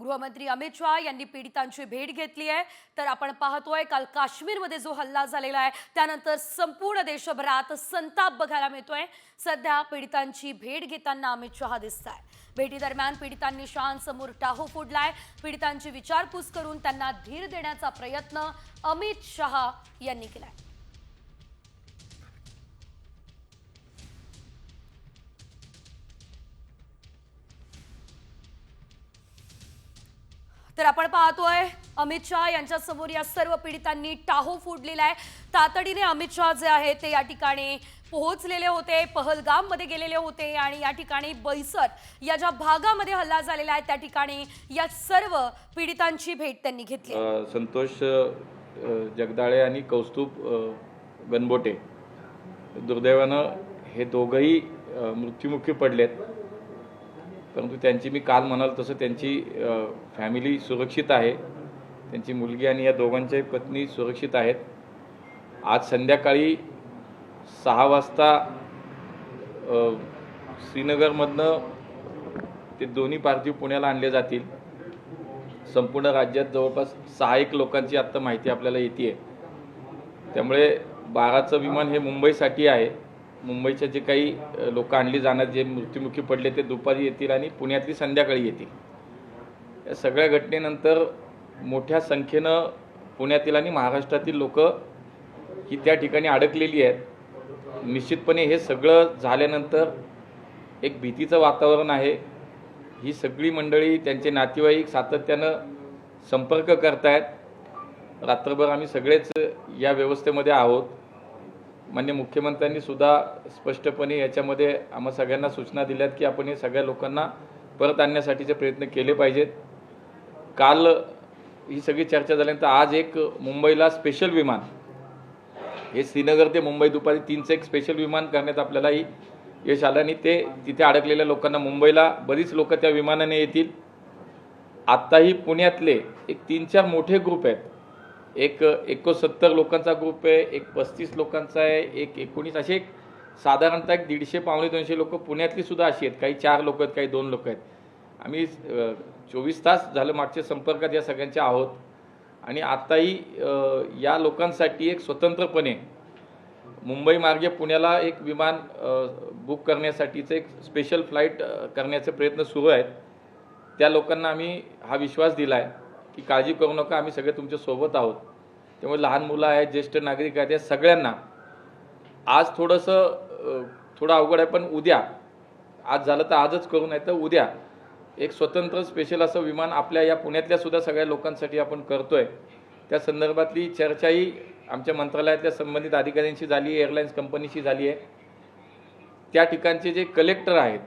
गृहमंत्री अमित शहा यांनी पीडितांची भेट घेतली आहे. तर आपण पाहतोय काल काश्मीरमध्ये जो हल्ला झालेला आहे त्यानंतर संपूर्ण देशभरात संताप बघायला मिळतोय. सध्या पीडितांची भेट घेताना अमित शहा दिसत आहे भेटीदरम्यान पीडितांनी शहांसमोर टाहो फोडलाय. पीडितांची विचारपूस करून त्यांना धीर देण्याचा प्रयत्न अमित शहा यांनी केलाय. तर आपण पाहतोय अमित शहा यांच्या समोर या सर्व पीडितांनी टाहो फोडलेला आहे. तातडीने अमित शहा जे आहेत ते या ठिकाणी पोहोचलेले होते पहलगाममध्ये गेलेले होते आणि या ठिकाणी बैसर या ज्या भागामध्ये हल्ला झालेला आहे त्या ठिकाणी या सर्व पीडितांची भेट त्यांनी घेतली. संतोष जगदाळे आणि कौस्तुभ गणबोटे दुर्दैवानं हे दोघंही मृत्युमुखी पडलेत. परंतु त्यांची मी काल म्हणाल तसं त्यांची फॅमिली सुरक्षित आहे. त्यांची मुलगी आणि या दोघांच्याही पत्नी सुरक्षित आहेत. आज संध्याकाळी सहा वाजता श्रीनगरमधनं ते दोन्ही पार्थिव पुण्याला आणले जातील. संपूर्ण राज्यात जवळपास सहा एक लोकांची आत्ता माहिती आपल्याला येते आहे त्यामुळे बाराचं विमान हे मुंबईसाठी आहे. मुंबईच्या जे काही लोक आणली जाणार जे मृत्युमुखी पडले ते दुपारी येतील आणि पुण्यातली संध्याकाळी येतील. या सगळ्या घटनेनंतर मोठ्या संख्येनं पुण्यातील आणि महाराष्ट्रातील लोक ही त्या ठिकाणी अडकलेली आहेत. निश्चितपणे हे सगळं झाल्यानंतर एक भीतीचं वातावरण आहे. ही सगळी मंडळी त्यांचे नातेवाईक सातत्यानं संपर्क करतायत. रात्रभर आम्ही सगळेच या व्यवस्थेमध्ये आहोत. मान्य मुख्यमंत्र्यांनी सुद्धा स्पष्टपणे याच्यामध्ये आम्हा सगळ्यांना सूचना दिल्यात की आपण हे सगळ्या लोकांना परत आणण्यासाठीचे प्रयत्न केले पाहिजेत. काल ही सगळी चर्चा झाल्यानंतर आज एक मुंबईला स्पेशल विमान हे श्रीनगर ते मुंबई दुपारी तीनचं एक स्पेशल विमान करण्यात आपल्यालाही यश आलं आणि ते तिथे अडकलेल्या लोकांना मुंबईला बरीच लोक त्या विमानाने येतील. आत्ताही पुण्यातले एक तीन चार मोठे ग्रुप आहेत. एक एकोणसत्तर लोकांचा ग्रुप आहे एक पस्तीस लोकांचा आहे एक एकोणीस असे एक साधारणतः एक दीडशे पावणे दोनशे लोक पुण्यातली सुद्धा अशी आहेत. काही चार लोक आहेत काही दोन लोक आहेत. आम्ही चोवीस तास झालं मागच्या संपर्कात या सगळ्यांच्या आहोत. आणि आत्ताही या लोकांसाठी एक स्वतंत्रपणे मुंबई मार्गे पुण्याला एक विमान बुक करण्यासाठीचं एक स्पेशल फ्लाईट करण्याचे प्रयत्न सुरू आहेत. त्या लोकांना आम्ही हा विश्वास दिला आहे की काळजी करू नका आम्ही सगळे तुमच्यासोबत आहोत. त्यामुळे लहान मुलं आहेत ज्येष्ठ नागरिक आहेत या सगळ्यांना आज थोडंसं थोडं अवघड आहे पण उद्या आज झालं तर आजच करू नाही तर उद्या. एक स्वतंत्र स्पेशल असं विमान आपल्या या पुण्यातल्या सुद्धा सगळ्या लोकांसाठी आपण करतोय. त्या संदर्भातली चर्चाही आमच्या मंत्रालयातल्या संबंधित अधिकाऱ्यांशी झाली आहे एअरलाईन्स कंपनीशी झाली आहे. त्या ठिकाणचे जे कलेक्टर आहेत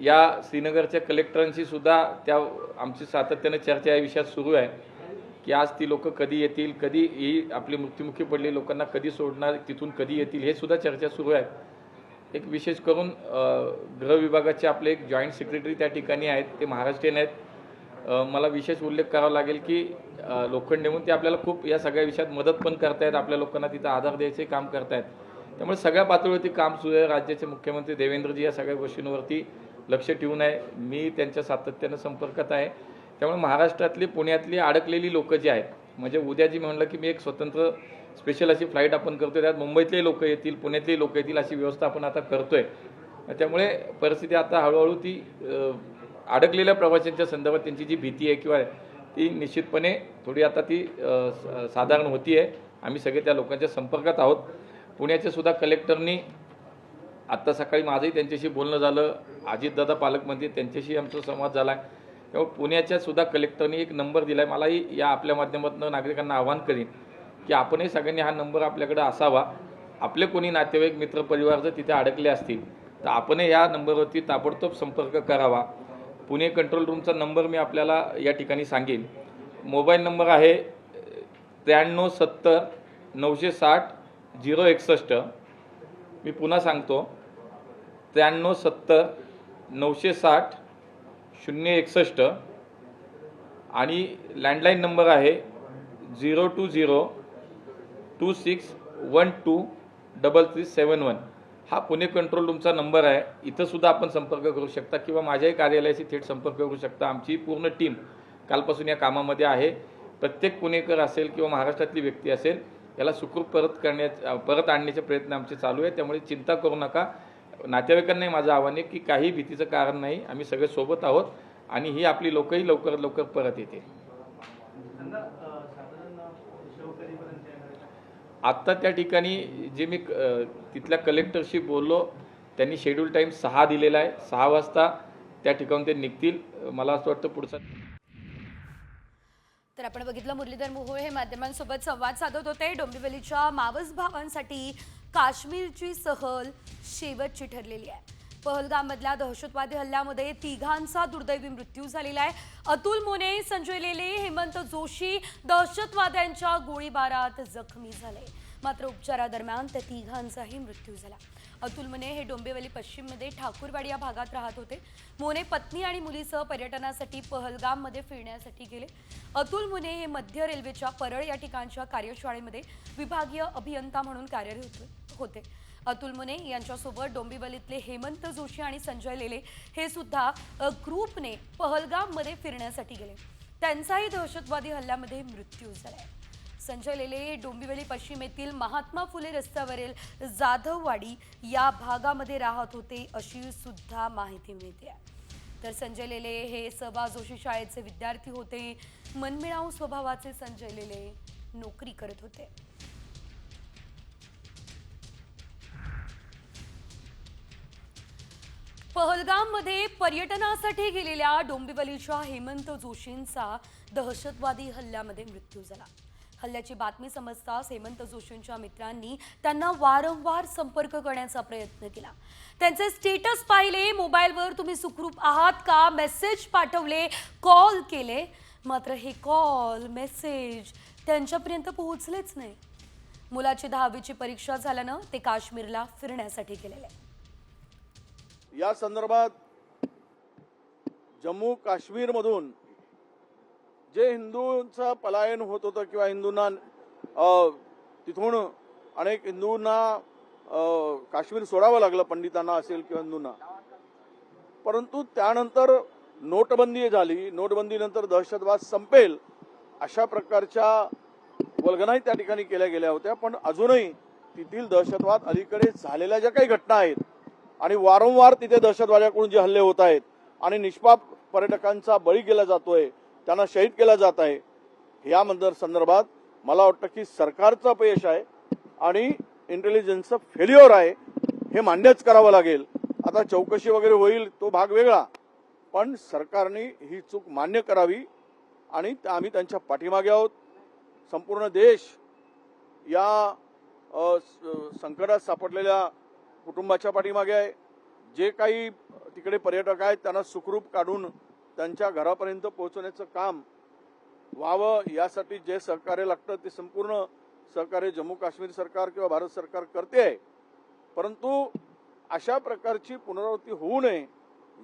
या श्रीनगरच्या कलेक्टरांशी सुद्धा त्या आमची सातत्यानं चर्चा या विषयात सुरू आहे की आज ती लोक कधी येतील कधी ही आपली मृत्युमुखी पडली लोकांना कधी सोडणार तिथून कधी येतील हे सुद्धा चर्चा सुरू आहे. एक विशेष करून अ, गृह विभागाचे आपले एक जॉईंट सेक्रेटरी त्या ठिकाणी आहेत ते महाराष्ट्रीयन आहेत. मला विशेष उल्लेख करावा लागेल की लोखंड नेमून ते आपल्याला खूप या सगळ्या विषयात मदत पण करतायत आपल्या लोकांना तिथं आधार द्यायचे काम करतायत. त्यामुळे सगळ्या पातळीवरती काम सुरू आहे. राज्याचे मुख्यमंत्री देवेंद्रजी या सगळ्या गोष्टींवरती लक्ष ठेवून आहे मी त्यांच्या सातत्यानं संपर्कात आहे. त्यामुळे महाराष्ट्रातली पुण्यातली अडकलेली लोकं जी आहेत म्हणजे उद्या जी म्हणलं की मी एक स्वतंत्र स्पेशल अशी फ्लाईट आपण करतोय. त्यात मुंबईतले लोक येतील पुण्यातले लोक येतील अशी व्यवस्था आपण आता करतोय. त्यामुळे परिस्थिती आता हळूहळू ती अडकलेल्या प्रवाशांच्या संदर्भात त्यांची जी भीती आहे किंवा ती निश्चितपणे थोडी आता ती स- साधारण होती आहे आम्ही सगळे त्या लोकांच्या संपर्कात आहोत. पुण्याच्या सुद्धा कलेक्टरनी आत्ता सकाळी माझंही त्यांच्याशी बोलणं झालं. अजितदादा पालकमंत्री त्यांच्याशी आमचा संवाद झाला आहे त्यामुळे पुण्याच्या सुद्धा कलेक्टरने एक नंबर दिला आहे मलाही या आपल्या माध्यमातून नागरिकांना आवाहन करीन की आपणही सगळ्यांनी हा नंबर आपल्याकडे असावा. आपले कोणी नातेवाईक मित्रपरिवार जर तिथे अडकले असतील तर आपणही या नंबरवरती ताबडतोब संपर्क करावा. पुणे कंट्रोल रूमचा नंबर मी आपल्याला या ठिकाणी सांगेन. मोबाईल नंबर आहे त्र्याण्णव सत्तर नऊशे साठ झिरो एकसष्ट. मी पुन्हा सांगतो. त्र्याण्णव सत्तर नऊशे साठ शून्य एकसष्ट आणि लँडलाईन नंबर आहे zero two zero two six one two double three seven one. हा पुणे कंट्रोल रूमचा नंबर आहे. इथंसुद्धा आपण संपर्क करू शकता किंवा माझ्याही कार्यालयाशी थेट संपर्क करू शकता. आमची पूर्ण टीम कालपासून या कामामध्ये आहे. प्रत्येक पुणेकर असेल किंवा महाराष्ट्रातली व्यक्ती असेल याला सुखरूप परत करण्याचे परत आणण्याचे प्रयत्न आमचे चालू आहे त्यामुळे चिंता करू नका. नातेवाईकांनाही माझं आव्हान आहे की काही भीतीचं कारण नाही. आम्ही सगळे सोबत आहोत आणि ही आपली लोकही लवकरात लवकर परत येते आत्ता त्या ठिकाणी जे मी तिथल्या कलेक्टरशी बोललो त्यांनी शेड्यूल टाईम सहा दिलेला आहे. सहा वाजता त्या ठिकाणून ते निघतील. मला असं वाटतं पुढचा तर आपण बघितलं मुरलीधर मोहोळ हे माध्यमांसोबत संवाद साधत होते. डोंबिवलीच्या मावस भावांसाठी काश्मीरची सहल शेवटची ठरलेली आहे. पहलगाममधल्या दहशतवादी हल्ल्यामध्ये तिघांचा दुर्दैवी मृत्यू झालेला आहे. अतुल मोने संजय लेले हेमंत जोशी दहशतवाद्यांच्या गोळीबारात जखमी झाले. मात्र उपचारादरम्यान त्या तिघांचाही मृत्यू झाला. अतुल मुने हे डोंबिवली पश्चिममध्ये ठाकूरवाडी या भागात राहत होते. मोने पत्नी आणि मुलीसह पर्यटनासाठी पहलगाममध्ये फिरण्यासाठी गेले. अतुल मुने हे मध्य रेल्वेच्या परळ या ठिकाणच्या कार्यशाळेमध्ये विभागीय अभियंता म्हणून कार्यरत होते- अतुल मुने यांच्यासोबत डोंबिवलीतले हेमंत जोशी आणि संजय लेले हे सुद्धा ग्रुपने पहलगाममध्ये फिरण्यासाठी गेले. त्यांचाही दहशतवादी हल्ल्यामध्ये मृत्यू झालाय. संजय लेले डोंबिवली पश्चिमेतील महात्मा फुले रस्त्यावरील जाधववाडी या भागामध्ये राहत होते अशी सुद्धा माहिती मिळते. आहे. तर संजय लेले हे सबा जोशी शाळेचे विद्यार्थी होते. मनमिळाऊ स्वभावाचे संजय लेले नोकरी करत होते. पहलगाममध्ये पर्यटनासाठी गेलेल्या डोंबिवलीच्या हेमंत जोशींचा दहशतवादी हल्ल्यामध्ये मृत्यू झाला. हल्ल्याची बातमी समजताच हेमंत जोशींच्या मित्रांनी त्यांना वारंवार संपर्क करण्याचा प्रयत्न केला. त्यांचे स्टेटस पाहिले मोबाईलवर तुम्ही सुखरूप आहात का? मेसेज पाठवले कॉल केले. मात्र हे कॉल मेसेज त्यांच्यापर्यंत पोहोचलेच नाही. मुलाची दहावीची परीक्षा झाल्यानं ते काश्मीरला फिरण्यासाठी गेलेले. या संदर्भात जम्मू काश्मीरमधून जे हिंदूंचं पलायन होत होतं किंवा हिंदूंना तिथून अनेक हिंदूंना काश्मीर सोडावं लागलं पंडितांना असेल किंवा हिंदूंना. परंतु त्यानंतर नोटबंदी झाली. नोटबंदीनंतर दहशतवाद संपेल. अशा प्रकारच्या वल्गनाही त्या ठिकाणी केल्या गेल्या होत्या. पण अजूनही तेथील दहशतवाद अलीकडे झालेल्या ज्या काही घटना आहेत आणि वारंवार तिथे दहशतवाद्याकडून जे हल्ले होत आहेत आणि निष्पाप पर्यटकांचा बळी केला जातोय त्यांना शहीद केला जात आहे. या मंदर संदर्भात मला वाटतं की सरकारचं अपयश आहे आणि इंटेलिजन्सचं फेल्युअर आहे हे मान्यच करावं लागेल. आता चौकशी वगैरे होईल तो भाग वेगळा. पण सरकारने ही चूक मान्य करावी आणि त्या- आम्ही त्यांच्या पाठीमागे आहोत. संपूर्ण देश या स- संकटात सापडलेल्या कुटुंबाच्या पाठीमागे आहे. जे काही तिकडे पर्यटक आहेत त्यांना सुखरूप काढून त्यांच्या घरापर्यंत पोहोचवण्याचं काम व्हावं यासाठी जे सहकार्य लागतं ते संपूर्ण सहकार्य जम्मू काश्मीर सरकार किंवा भारत सरकार करते. आहे परंतु अशा प्रकारची पुनरावृत्ती होऊ नये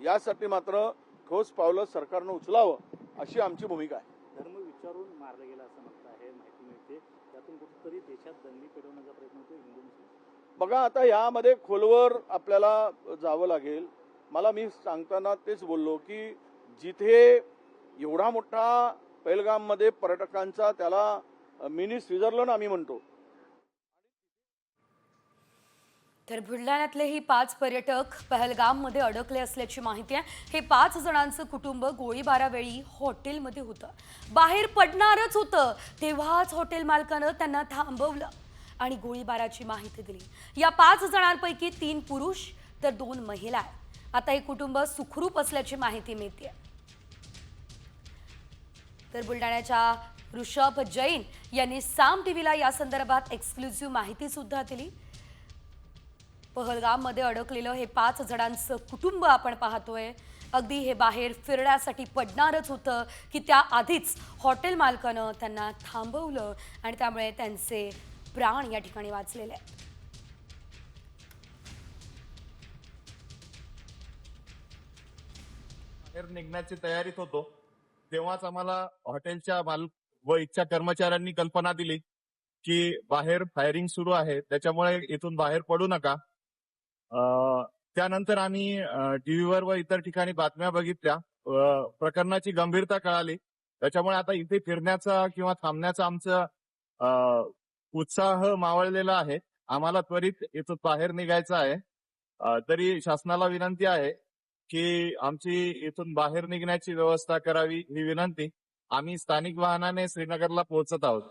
यासाठी मात्र ठोस पावलं सरकारनं उचलावं अशी आमची भूमिका आहे. धर्म विचारून मारलं गेलं असं म्हणतं आहे माहिती मिळते. त्यातून कुठेतरी देशात दंगली पेटवण्याचा प्रयत्न होतो हिंदू मुस्लिम. बघा आता यामध्ये खोलवर आपल्याला जावं लागेल. मला मी सांगताना तेच बोललो की जिथे एवढा मोठा पैलगाममध्ये पर्यटकांचा त्याला मिनी स्वित्झर्लंड आम्ही म्हणतो. तर बुलढाण्यातले ही पाच पर्यटक पहलगाममध्ये अडकले असल्याची माहिती आहे. हे पाच जणांचं कुटुंब गोळीबारावेळी हॉटेलमध्ये होतं. बाहेर पडणारच होतं. तेव्हाच हॉटेल मालकानं त्यांना थांबवलं आणि गोळीबाराची माहिती दिली. या पाच जणांपैकी तीन पुरुष तर दोन महिला आहेत. आता हे कुटुंब सुखरूप असल्याची माहिती मिळते तर बुलढाण्याच्या ऋषभ जैन यांनी साम टीव्हीला या संदर्भात एक्सक्लुझिव्ह माहिती सुद्धा दिली. पहलगाममध्ये अडकलेलं हे पाच जणांचं कुटुंब आपण पाहतोय. अगदी हे बाहेर फिरण्यासाठी पडणारच होतं की त्या आधीच हॉटेल मालकानं त्यांना थांबवलं आणि त्यामुळे त्यांचे प्राण या ठिकाणी वाचलेले आहेत. निघण्याची तयारीत होतो. तेव्हाच आम्हाला हॉटेलच्या मालक व इथच्या कर्मचाऱ्यांनी कल्पना दिली की बाहेर फायरिंग सुरू आहे. त्याच्यामुळे इथून बाहेर पडू नका. त्यानंतर आम्ही टीव्हीवर व इतर ठिकाणी बातम्या बघितल्या. प्रकरणाची गंभीरता कळाली. त्याच्यामुळे आता इथे फिरण्याचा किंवा थांबण्याचा आमचा उत्साह मावळलेला आहे. आम्हाला त्वरित इथून बाहेर निघायचं आहे. तरी शासनाला विनंती आहे. की आमची इथून बाहेर निघण्याची व्यवस्था करावी ही विनंती. आम्ही स्थानिक वाहनाने श्रीनगरला पोहोचत आहोत.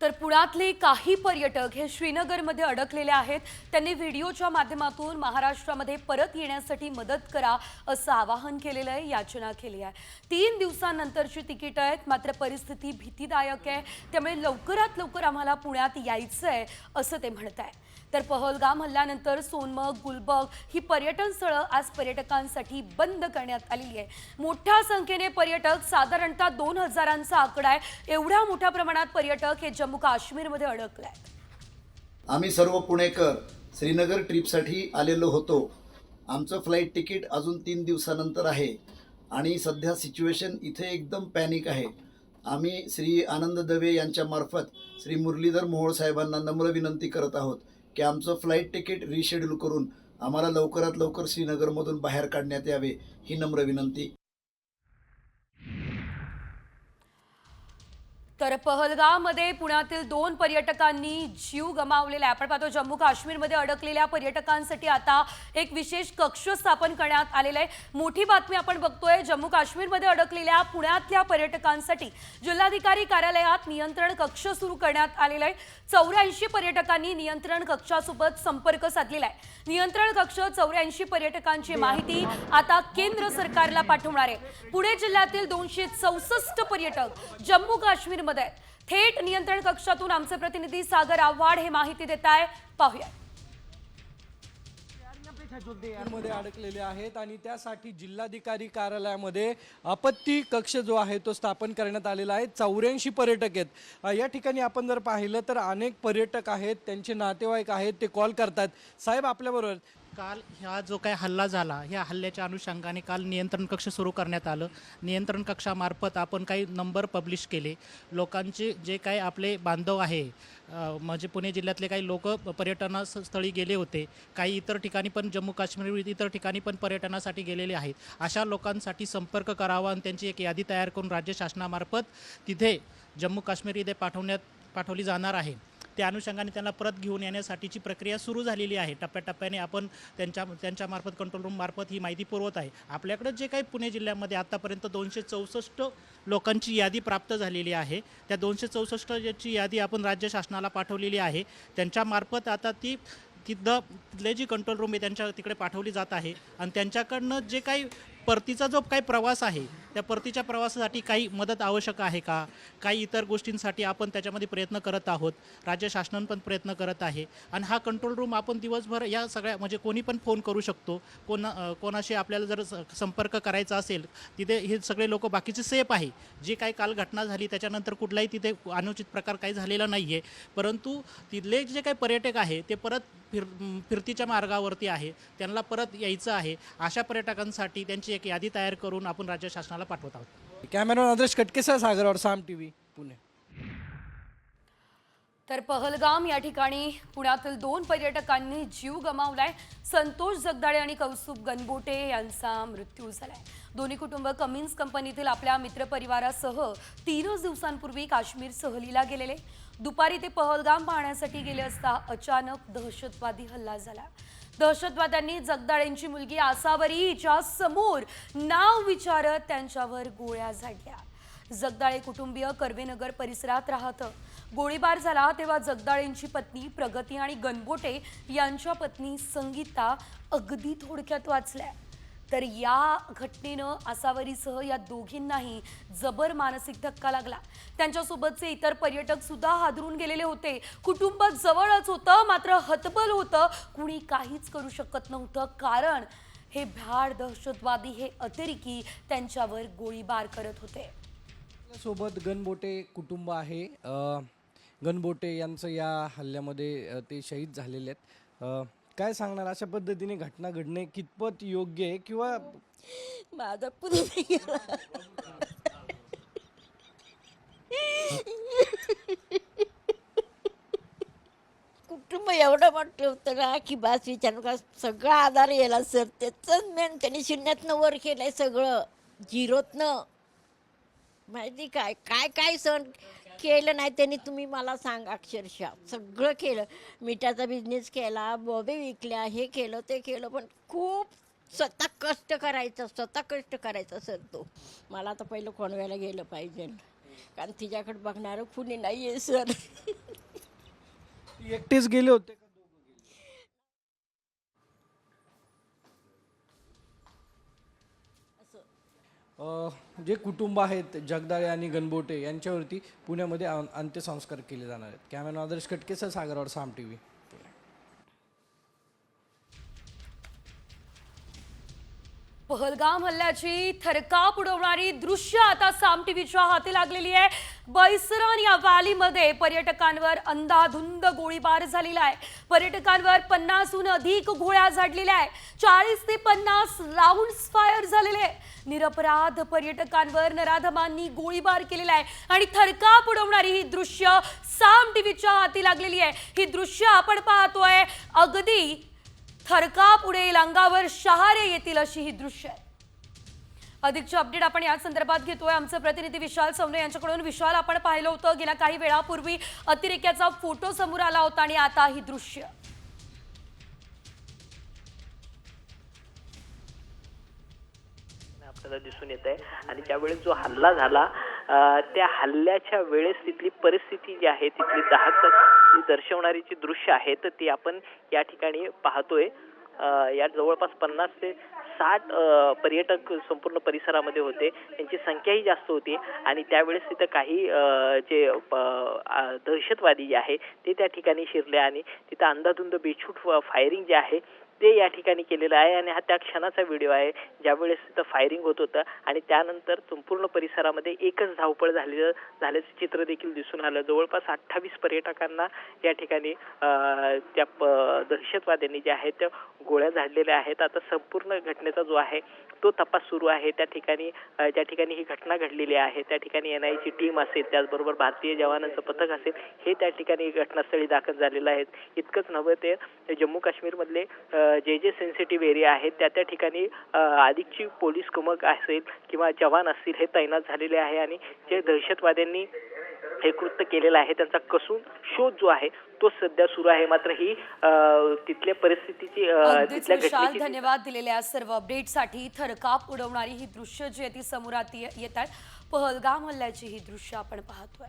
तर पुण्यातले काही पर्यटक हे श्रीनगरमध्ये अडकलेले आहेत. त्यांनी व्हिडिओच्या माध्यमातून महाराष्ट्रामध्ये परत येण्यासाठी मदत करा असं आवाहन केलेलं आहे याचना केली आहे. तीन दिवसांनंतरची तिकीट आहेत मात्र परिस्थिती भीतीदायक आहे. त्यामुळे लवकरात लवकर आम्हाला पुण्यात यायचं आहे असं ते म्हणत आहे तर पहलगाम हल्ल्यानंतर सोनमग गुलबर्ग ही पर्यटन स्थळं आज पर्यटकांसाठी बंद करण्यात आलेली आहे. मोठ्या संख्येने पर्यटक साधारणतः दोन हजारांचा आकडा आहे. एवढ्या मोठ्या प्रमाणात पर्यटक हे जम्मू काश्मीरमध्ये अडकले आहेत. आम्ही सर्व पुणेकर श्रीनगर ट्रिपसाठी आलेलो होतो. आमचं फ्लाईट तिकीट अजून तीन दिवसानंतर आहे आणि सध्या सिच्युएशन इथे एकदम पॅनिक आहे. आम्ही श्री आनंद दवे यांच्यामार्फत श्री मुरलीधर मोहोळ साहेबांना नम्र विनंती करत आहोत. की आमचं फ्लाईट तिकीट रिशेड्यूल करून आम्हाला लवकरात लवकर श्रीनगरमधून बाहेर काढण्यात यावे ही नम्र विनंती. तर पहलगावमध्ये पुण्यातील दोन पर्यटकांनी जीव गमावलेला आहे. आपण पाहतो जम्मू काश्मीरमध्ये अडकलेल्या पर्यटकांसाठी आता एक विशेष कक्ष स्थापन करण्यात आलेला आहे. मोठी बातमी आपण बघतोय जम्मू काश्मीरमध्ये अडकलेल्या पुण्यातल्या पर्यटकांसाठी जिल्हाधिकारी कार्यालयात नियंत्रण कक्ष सुरू करण्यात आलेला आहे. चौऱ्याऐंशी पर्यटकांनी नियंत्रण कक्षासोबत संपर्क साधलेला आहे. नियंत्रण कक्ष चौऱ्याऐंशी पर्यटकांची माहिती आता केंद्र सरकारला पाठवणार आहे. पुणे जिल्ह्यातील दोनशे चौसष्ट पर्यटक जम्मू काश्मीर मध्ये आहेत. थेट नियंत्रण कक्षातून आमचे प्रतिनिधी सागर आव्हाड हे माहिती देत आहे. पाहूया. मध्ये अडकलेले आहेत आणि त्यासाठी जिल्हाधिकारी कार्यालयामध्ये आपत्ती कक्ष जो आहे तो स्थापन करण्यात आलेला आहे. चौऱ्याऐंशी पर्यटक आहेत. या ठिकाणी आपण जर पाहिलं तर अनेक पर्यटक आहेत त्यांचे नातेवाईक आहेत ते कॉल करतात. साहेब आपल्याबरोबर काल ह्या जो काय हल्ला झाला ह्या हल्ल्याच्या अनुषंगाने काल नियंत्रण कक्ष सुरू करण्यात आलं. नियंत्रण कक्षामार्फत आपण काही नंबर पब्लिश केले. लोकांचे जे काही आपले बांधव आहे म्हणजे पुणे जिल्ह्यातले काही लोक पर्यटनास्थळी गेले होते. काही इतर ठिकाणी पण जम्मू काश्मीर इतर ठिकाणी पण पर्यटनासाठी गेलेले आहेत. अशा लोकांसाठी संपर्क करावा आणि त्यांची एक यादी तयार करून राज्य शासनामार्फत तिथे जम्मू काश्मीर इथे पाठवण्यात पाठवली जाणार आहे. त्या अनुषंगाने त्यांना परत घेऊन येण्यासाठीची प्रक्रिया सुरू झालेली आहे. टप्प्याटप्प्याने आपण त्यांच्या त्यांच्यामार्फत कंट्रोल रूममार्फत ही माहिती पुरवत आहे. आपल्याकडं जे काही पुणे जिल्ह्यामध्ये आत्तापर्यंत दोनशे चौसष्ट लोकांची यादी प्राप्त झालेली आहे. त्या दोनशे चौसष्ट ची यादी आपण राज्य शासनाला पाठवलेली आहे. त्यांच्यामार्फत आता ती तिथं तिथले जी कंट्रोल रूम आहे त्यांच्या तिकडे पाठवली जात आहे. आणि त्यांच्याकडनं जे काही परतीचा जो काही प्रवास आहे त्या परतीच्या प्रवासासाठी काही मदत आवश्यक आहे का? काही इतर गोष्टींसाठी आपण त्याच्यामध्ये प्रयत्न करत आहोत राज्य शासनान पण प्रयत्न करत आहे. आणि हा कंट्रोल रूम आपण दिवसभर या सगळ्या म्हणजे कोणी पण फोन करू शकतो. कोणा कोणाशी आपल्याला जर स- संपर्क करायचा असेल तिथे हे सगळे लोक बाकीचे सेफ आहे. जी काही काल घटना झाली त्याच्यानंतर कुठलाही तिथे अनुचित प्रकार काही झालेला नाही आहे परंतु तिथले जे काही पर्यटक आहे ते परत फिर फिरतीच्या मार्गावरती आहे. त्यांना परत यायचं आहे. अशा पर्यटकांसाठी त्यांची एक यादी तयार करून आपण राज्य शासनाला पाठवत आहोत. कॅमेरा आदर्श कटकेसह सागरवर साम टी व्ही पुणे. तर पहलगाम या ठिकाणी पुण्यातील दोन पर्यटकांनी जीव गमावलाय. संतोष जगदाळे आणि कौस्तुभ गणबोटे यांचा मृत्यू झालाय. दोन्ही कुटुंब कमिन्स कंपनीतील आपल्या मित्रपरिवारासह तीनच दिवसांपूर्वी काश्मीर सहलीला गेलेले. दुपारी ते पहलगाम पाहण्यासाठी गेले असता अचानक दहशतवादी हल्ला झाला. दहशतवाद्यांनी जगदाळेंची मुलगी आसावरी हिच्या समोर नाव विचारत त्यांच्यावर गोळ्या झाडल्या. जगदाळे कुटुंबीय कर्वेनगर परिसरात राहतं. गोळीबार झाला तेव्हा जगदाळेंची पत्नी प्रगती आणि गणबोटे यांच्या पत्नी संगीता अगदी थोडक्यात वाचल्या. तर या घटनेनं आसावरीसह या दोघींनाही जबर मानसिक धक्का लागला. त्यांच्यासोबतचे इतर पर्यटक सुद्धा हादरून गेलेले होते. कुटुंब जवळच होतं मात्र हतबल होतं. कुणी काहीच करू शकत नव्हतं कारण हे भ्याड दहशतवादी हे अतिरेकी त्यांच्यावर गोळीबार करत होते. सोबत गणबोटे कुटुंब आहे. गणबोटे यांचं या हल्ल्यामध्ये ते शहीद झालेले आहेत. काय सांगणार? अशा पद्धतीने घटना घडणे कितपत योग्य आहे किंवा माझा पुतणी गेला. कुटुंब एवढं मोठं होतं ना की बास विचारू का सगळा आधार यायला सर त्याचंच मेन त्यांनी शून्यातनं वर केलंय सगळं. झिरोतनं माहिती काय? काय काय सण? केलं नाही त्यांनी तुम्ही मला सांगा अक्षरशः. सगळं केलं. मिठाचा बिझनेस केला बॉबे विकल्या हे केलं ते केलं पण खूप स्वतः कष्ट करायचं स्वतः कष्ट करायचा सर तो. मला आता पहिलं कोणव्याला गेलं पाहिजे. कारण तिच्याकडे बघणारं कुणी नाही आहे सर एकटेच गेले होते. का जे कुटुंब आहेत जगदाळे आणि गणबोटे यांच्यावरती पुण्यामध्ये अंत्यसंस्कार केले जाणार आहेत. कॅमेरा आदर्श कटकेसह सागरवाड साम टी व्ही पहलगाम हल्ल्याची थरकाप उडवणारी दृश्य आता साम टीव्हीच्या हाती लागलेली आहे. बैसरण या व्हॅलीमध्ये पर्यटकांवर अंधाधुंद गोळीबार झालेला आहे. पर्यटकांवर पन्नासहून अधिक गोळ्या झाडलेल्या आहे. चाळीस ते पन्नास राऊंड फायर झालेले आहे. निरपराध पर्यटकांवर नराधमांनी गोळीबार केलेला आहे आणि थरकाप उडवणारी ही दृश्य साम टीव्हीच्या हाती लागलेली आहे. ही दृश्य आपण पाहतोय. अगदी थरकाप उडेल अंगावर शहारे येतील अशी ही दृश्य आहे. अधिकचे अपडेट आपण या संदर्भात घेतोय. आमचे प्रतिनिधी विशाल सवने यांच्याकडून. विशाल आपण पाहिलं होतं गेल्या काही वेळापूर्वी अतिरेक्याचा फोटो समोर आला होता आणि आता ही दृश्य. आपल्याला दिसून येत आहे आणि त्यावेळेस जो हल्ला झाला त्या हल्ल्याच्या वेळेस तिथली परिस्थिती जी आहे तिथली दहाक दर्शवणारी जी दृश्य आहेत ती आपण या ठिकाणी पाहतोय. या जवळपास पन्नास ते साठ पर्यटक संपूर्ण परिसरामध्ये होते. त्यांची संख्याही जास्त होती आणि त्यावेळेस तिथं काही जे दहशतवादी जे आहे ते त्या ठिकाणी शिरले आणि तिथं अंधाधुंद बेछूट फायरिंग जे आहे ते या ठिकाणी केलेलं आहे आणि हा त्या क्षणाचा व्हिडिओ आहे. ज्यावेळेस तिथं फायरिंग होत होतं आणि त्यानंतर संपूर्ण परिसरामध्ये एकच धावपळ झालेलं झाल्याचं चित्र देखील दिसून आलं. जवळपास अठ्ठावीस पर्यटकांना या ठिकाणी त्या प- दहशतवाद्यांनी जे आहेत त्या गोळ्या झाडलेल्या आहेत. आता संपूर्ण घटनेचा जो आहे तो तपास सुरू आहे त्या ठिकाणी ज्या ठिकाणी ही घटना घडलेली आहे. त्या ठिकाणी एन आयची टीम असेल त्याचबरोबर भारतीय जवानांचं पथक असेल हे त्या ठिकाणी घटनास्थळी दाखल झालेलं आहे. इतकंच नव्हे ते जम्मू काश्मीरमधले जे जे सेन्सिटिव्ह एरिया आहेत त्या त्या ठिकाणी अधिकची पोलीस कुमक असेल किंवा जवान असतील हे तैनात झालेले आहे आणि जे दहशतवाद्यांनी हे कृत्य केलेलं आहे. त्यांचा कसून शोध जो आहे तो सध्या सुरू आहे. मात्र ही तिथल्या परिस्थितीची तिथल्या घटनेची धन्यवाद दिलेल्या सर्व अपडेटसाठी थरकाप उडवणारी ही दृश्य जी आहे ती समोर आती- येत आहेत पहलगाम हल्ल्याची ही दृश्य आपण पाहतोय.